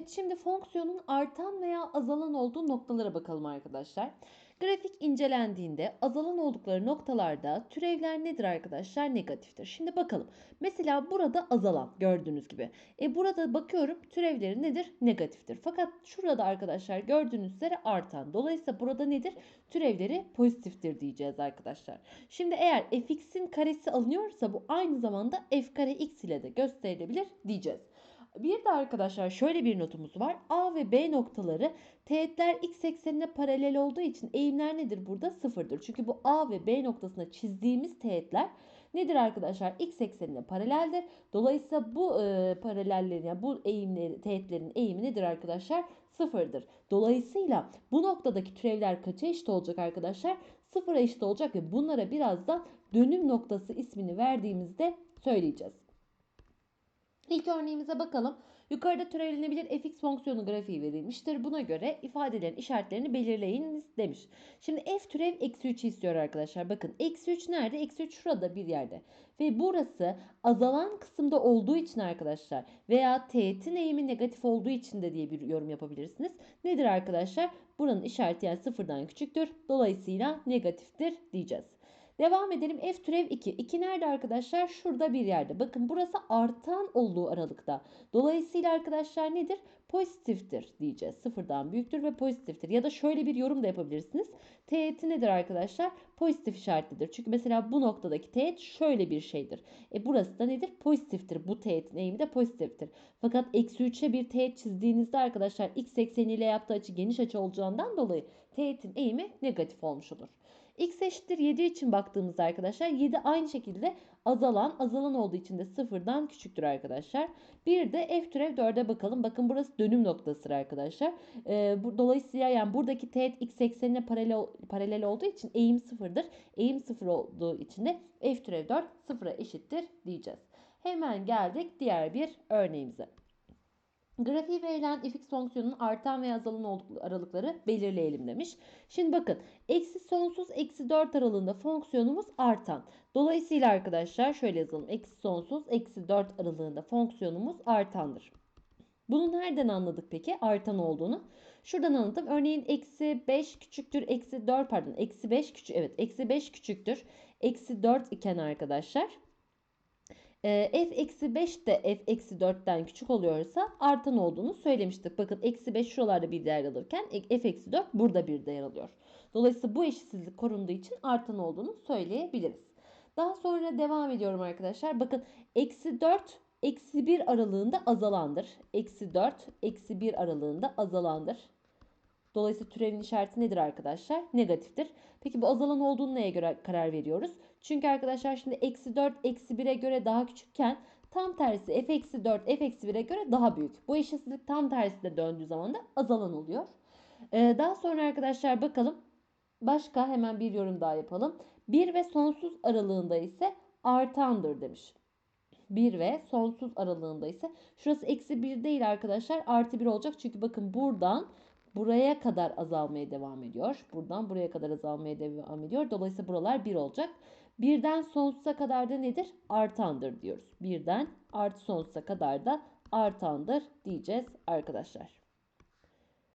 Evet şimdi fonksiyonun artan veya azalan olduğu noktalara bakalım arkadaşlar. Grafik incelendiğinde azalan oldukları noktalarda türevler nedir arkadaşlar? Negatiftir. Şimdi bakalım. Mesela burada azalan gördüğünüz gibi. E burada bakıyorum türevleri nedir? Negatiftir. Fakat şurada arkadaşlar gördüğünüz üzere artan. Dolayısıyla burada nedir? Türevleri pozitiftir diyeceğiz arkadaşlar. Şimdi eğer fx'in karesi alınıyorsa bu aynı zamanda f kare x ile de gösterilebilir diyeceğiz. Bir de arkadaşlar şöyle bir notumuz var. A ve B noktaları teğetler x eksenine paralel olduğu için eğimler nedir burada? Sıfırdır. Çünkü bu A ve B noktasına çizdiğimiz teğetler nedir arkadaşlar? X eksenine paraleldir. Dolayısıyla bu e, paralellerin yani bu eğimleri, teğetlerin eğimi nedir arkadaşlar? Sıfırdır. Dolayısıyla bu noktadaki türevler kaça eşit olacak arkadaşlar? Sıfıra eşit olacak ve bunlara birazdan dönüm noktası ismini verdiğimizde söyleyeceğiz. İlk örneğimize bakalım. Yukarıda türevlenebilir fx fonksiyonu grafiği verilmiştir. Buna göre ifadelerin işaretlerini belirleyiniz demiş. Şimdi f türev eksi 3'ü istiyor arkadaşlar. Bakın eksi 3 nerede? Eksi 3 şurada bir yerde. Ve burası azalan kısımda olduğu için arkadaşlar veya teğetin eğimi negatif olduğu için de diye bir yorum yapabilirsiniz. Nedir arkadaşlar? Buranın işareti yani sıfırdan küçüktür. Dolayısıyla negatiftir diyeceğiz. Devam edelim. F türev 2. 2 nerede arkadaşlar? Şurada bir yerde. Bakın burası artan olduğu aralıkta. Dolayısıyla arkadaşlar nedir? Pozitiftir diyeceğiz. Sıfırdan büyüktür ve pozitiftir. Ya da şöyle bir yorum da yapabilirsiniz. Teğeti nedir arkadaşlar? Pozitif işaretlidir. Çünkü mesela bu noktadaki teğet şöyle bir şeydir. E burası da nedir? Pozitiftir. Bu teğetin eğimi de pozitiftir. Fakat eksi 3'e bir teğet çizdiğinizde arkadaşlar x ekseniyle yaptığı açı geniş açı olacağından dolayı teğetin eğimi negatif olmuş olur. X eşittir 7 için baktığımızda arkadaşlar 7 aynı şekilde azalan azalan olduğu için de sıfırdan küçüktür arkadaşlar. Bir de f türev 4'e bakalım. Bakın burası dönüm noktasıdır arkadaşlar. Ee, bu, dolayısıyla yani buradaki teğet x eksenine paralel, paralel olduğu için eğim sıfırdır. Eğim sıfır olduğu için de f türev 4 sıfıra eşittir diyeceğiz. Hemen geldik diğer bir örneğimize. Grafiği verilen fx fonksiyonunun artan veya azalan aralıkları belirleyelim demiş. Şimdi bakın eksi sonsuz eksi 4 aralığında fonksiyonumuz artan. Dolayısıyla arkadaşlar şöyle yazalım. Eksi sonsuz eksi 4 aralığında fonksiyonumuz artandır. Bunu nereden anladık peki artan olduğunu? Şuradan anladım. Örneğin eksi 5 küçüktür eksi 4 pardon eksi 5 küçük evet eksi 5 küçüktür eksi 4 iken arkadaşlar e, f eksi 5 de f eksi 4'ten küçük oluyorsa artan olduğunu söylemiştik. Bakın eksi 5 şuralarda bir değer alırken e, f eksi 4 burada bir değer alıyor. Dolayısıyla bu eşitsizlik korunduğu için artan olduğunu söyleyebiliriz. Daha sonra devam ediyorum arkadaşlar. Bakın eksi 4 eksi 1 aralığında azalandır. Eksi 4 eksi 1 aralığında azalandır. Dolayısıyla türevin işareti nedir arkadaşlar? Negatiftir. Peki bu azalan olduğunu neye göre karar veriyoruz? Çünkü arkadaşlar şimdi eksi 4 eksi 1'e göre daha küçükken tam tersi f eksi 4 f eksi 1'e göre daha büyük. Bu eşitsizlik tam tersi de döndüğü zaman da azalan oluyor. Ee, daha sonra arkadaşlar bakalım. Başka hemen bir yorum daha yapalım. 1 ve sonsuz aralığında ise artandır demiş. 1 ve sonsuz aralığında ise şurası eksi 1 değil arkadaşlar artı 1 olacak. Çünkü bakın buradan buraya kadar azalmaya devam ediyor. Buradan buraya kadar azalmaya devam ediyor. Dolayısıyla buralar 1 olacak. Birden sonsuza kadar da nedir? Artandır diyoruz. Birden artı sonsuza kadar da artandır diyeceğiz arkadaşlar.